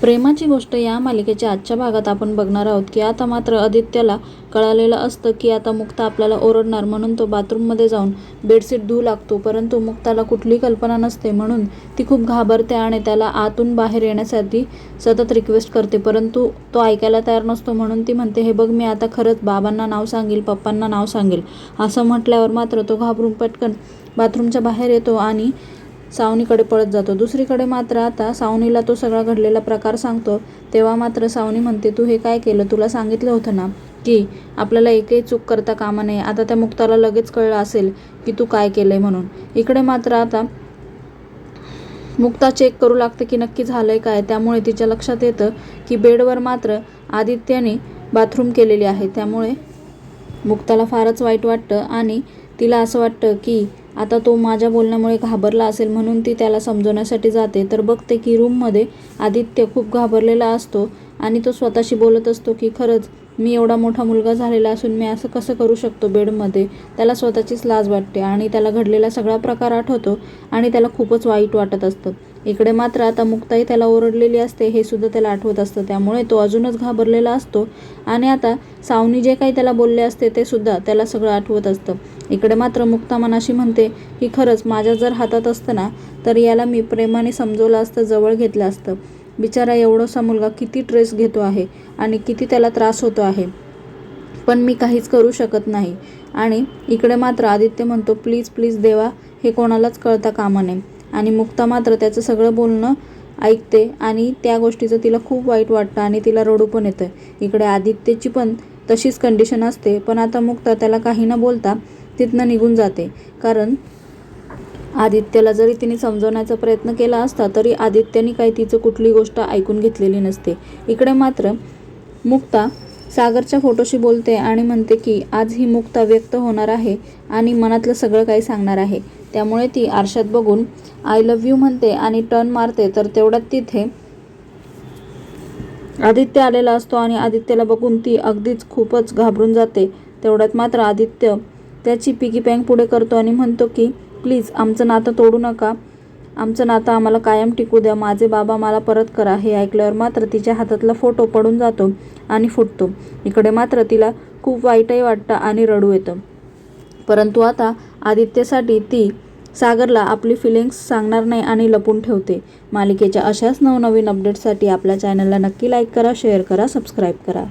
प्रेमाची गोष्ट या मालिकेच्या आजच्या भागात आपण बघणार आहोत की आता मात्र आदित्यला कळालेलं असतं की आता मुक्ता आपल्याला ओरडणार म्हणून तो बाथरूममध्ये जाऊन बेडशीट धुऊ लागतो. परंतु मुक्ताला कुठली कल्पना नसते म्हणून ती खूप घाबरते आणि त्याला आतून बाहेर येण्यासाठी सतत रिक्वेस्ट करते. परंतु तो ऐकायला तयार नसतो म्हणून ती म्हणते हे बघ मी आता खरंच बाबांना नाव सांगेल पप्पांना नाव सांगेल. असं म्हटल्यावर मात्र तो घाबरून पटकन बाथरूमच्या बाहेर येतो आणि सावनीकडे पळत जातो. दुसरीकडे मात्र आता सावनीला तो सगळा घडलेला प्रकार सांगतो. तेव्हा मात्र सावनी म्हणते तू हे काय केलं? तुला सांगितलं होतं ना की आपल्याला एकही चूक करता कामा नये. आता त्या मुक्ताला लगेच कळलं असेल की तू काय केलंय म्हणून. इकडे मात्र आता मुक्ता चेक करू लागते की नक्की झालंय काय. त्यामुळे तिच्या लक्षात येतं की बेडवर मात्र आदित्याने बाथरूम केलेली आहे. त्यामुळे मुक्ताला फारच वाईट वाटतं आणि तिला असं वाटतं की आता तो माझ्या बोलण्यामुळे घाबरला असेल म्हणून ती त्याला समजवण्यासाठी जाते. तर बघते की रूममध्ये आदित्य खूप घाबरलेला असतो आणि तो स्वतःशी बोलत असतो की खरंच मी एवढा मोठा मुलगा झालेला असून मी असं कसं करू शकतो बेडमध्ये? त्याला स्वतःचीच लाज वाटते आणि त्याला घडलेला सगळा प्रकार आठवतो आणि त्याला खूपच वाईट वाटत असतं. इकडे मात्र आता मुक्ताई त्याला ओरडलेली असते हे सुद्धा त्याला आठवत असतं. त्यामुळे तो अजूनच घाबरलेला असतो आणि आता सावनी जे काही त्याला बोलले असते ते सुद्धा त्याला सगळं आठवत असतं. इकडे मात्र मुक्ता मनाशी म्हणते की खरंच माझ्या जर हातात असतं ना तर याला मी प्रेमाने समजवलं असतं जवळ घेतलं असतं. बिचारा एवढासा मुलगा किती ट्रेस घेतो आहे आणि किती त्याला त्रास होतो आहे. पण मी काहीच करू शकत नाही. आणि इकडे मात्र आदित्य म्हणतो प्लीज प्लीज देवा हे कोणालाच कळता कामा नये. आणि मुक्ता मात्र त्याचं सगळं बोलणं ऐकते आणि त्या गोष्टीचं तिला खूप वाईट वाटतं आणि तिला रडू पण येतं. इकडे आदित्यची पण तशीच कंडिशन असते पण आता मुक्ता त्याला काही न बोलता तिथनं निघून जाते. कारण आदित्यला जरी तिने समजवण्याचा प्रयत्न केला असता तरी आदित्यने काही तिचं कुठली गोष्ट ऐकून घेतलेली नसते. इकडे मात्र मुक्ता सागरच्या फोटोशी बोलते आणि म्हणते की आज ही मुक्ता व्यक्त होणार आहे आणि मनातलं सगळं काही सांगणार आहे. त्यामुळे ती आरशात बघून आय लव्ह यू म्हणते आणि टर्न मारते. तर तेवढ्यात तिथे आदित्य आलेला असतो आणि आदित्यला बघून ती अगदीच खूपच घाबरून जाते. तेवढ्यात मात्र आदित्य त्याची पिगी बँक पुढे करतो आणि म्हणतो की प्लीज आमचं नातं तोडू नका. आमचं नातं आम्हाला कायम टिकू द्या. माझे बाबा मला परत करा. हे ऐकल्यावर मात्र तिच्या हातातला फोटो पडून जातो आणि फुटतो. इकडे मात्र तिला खूप वाईटही वाटतं आणि रडू येतं. परंतु आता आदित्यसाठी ती सागरला आपली फिलिंग्स सांगणार नाही आणि लपून ठेवते. मालिकेच्या अशाच नवनवीन अपडेट्ससाठी आपल्या चॅनलला नक्की लाईक करा शेअर करा सबस्क्राईब करा.